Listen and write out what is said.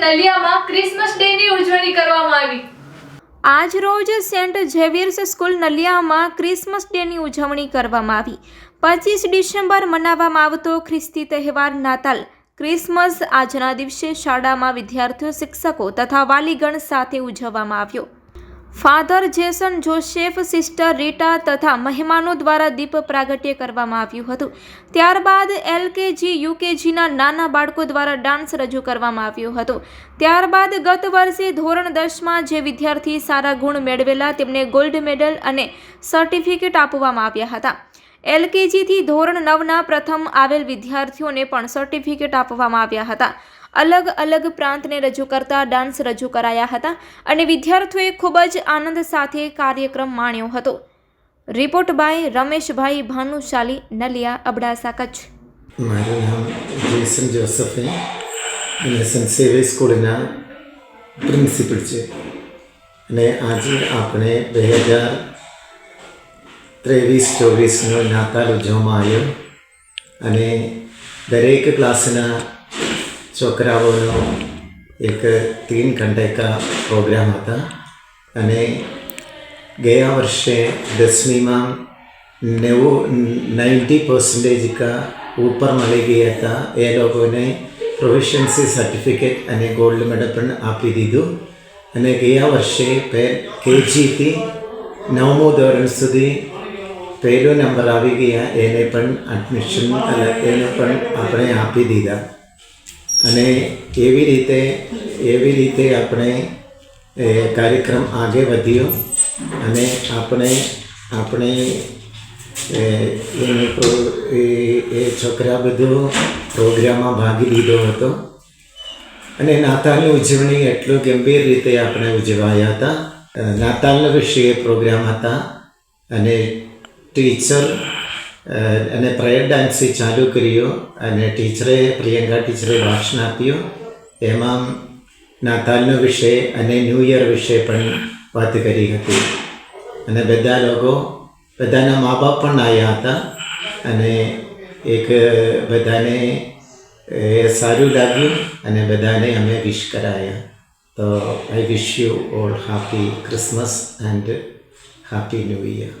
નલિયામાં ક્રિસમસ ડેની ઉજવણી કરવામાં આવી. આજ રોજ સેન્ટ ઝેવિયર્સ સ્કૂલ નલિયામાં ક્રિસમસ ડેની ઉજવણી કરવામાં આવી. પચીસ ડિસેમ્બર મનાવવામાં આવતો ખ્રિસ્તી તહેવાર નાતાલ. ક્રિસમસ આજના દિવસે શાળામાં વિદ્યાર્થીઓ, શિક્ષકો તથા વાલીગણ સાથે ઉજવવામાં આવ્યો. Father Jason Joseph sister Rita તથા મહેમાનો દ્વારા દીપ પ્રાગટ્ય કરવામાં આવ્યું હતું. ત્યારબાદ એલકેજી, યુકેજીના નાના બાળકો દ્વારા ડાન્સ રજૂ કરવામાં આવ્યો હતો. ત્યારબાદ ગત વર્ષે ધોરણ દસમાં જે વિદ્યાર્થી સારા ગુણ મેળવેલા તેમને ગોલ્ડ મેડલ અને સર્ટિફિકેટ આપવામાં આવ્યા હતા. એલકેજીથી ધોરણ નવના પ્રથમ આવેલ વિદ્યાર્થીઓને પણ સર્ટિફિકેટ આપવામાં આવ્યા હતા. અલગ અલગ પ્રાંતને રજૂ કરતા ડાન્સ રજૂ કરાયા હતા અને વિદ્યાર્થીઓએ ખૂબ જ આનંદ સાથે કાર્યક્રમ માણ્યો હતો. Report by Rameshbhai Bhanushali, Naliya, Abdasa, Kutch. મારું નામ જેસન જોસફ અને સેન્ટ સ્કૂલના પ્રિન્સિપલ છે. અને આજે આપણે બે હજાર ત્રેવીસ, ચોવીસનો નાતાલ ઉજવવામાં આવ્યો. અને દરેક ક્લાસના છોકરાઓનો એક તીન का પ્રોગ્રામ હતા. અને ગયા વર્ષે દસમીમાં નેવું, નાઇન્ટી પર્સન્ટેજ કા ઉપર મળી ગયા હતા. એ લોકોને પ્રોફિશન્સી સર્ટિફિકેટ અને ગોલ્ડ મેડલ પણ આપી દીધું. અને ગયા વર્ષે પે, કેજીથી નવમું ધોરણ સુધી પહેલો નંબર આવી ગયા. એને પણ એડમિશન એને પણ આપણે આપી દીધા. અને એવી રીતે એવી રીતે આપણે, એ, કાર્યક્રમ આગે વધ્યો અને આપણે આપણે, એ એ છોકરા બધો પ્રોગ્રામમાં ભાગ લીધો હતો. અને નાતાલની ઉજવણી એટલું ગંભીર રીતે આપણે ઉજવાયા હતા. નાતાલના વિશે પ્રોગ્રામ હતા અને ટીચર અને પ્રેયર ડાન્સથી ચાલુ કર્યો અને ટીચરે, પ્રિયંકા ટીચરે ભાષણ આપ્યું. એમાં નાતાલનો વિષય અને ન્યૂ યર વિશે પણ વાત કરી હતી. અને બધા લોકો, બધાના મા બાપ પણ આવ્યા હતા અને એક બધાને, એ, સારું લાગ્યું અને બધાને અમે વિશ કરાયા. તો I wish you all happy Christmas and happy new year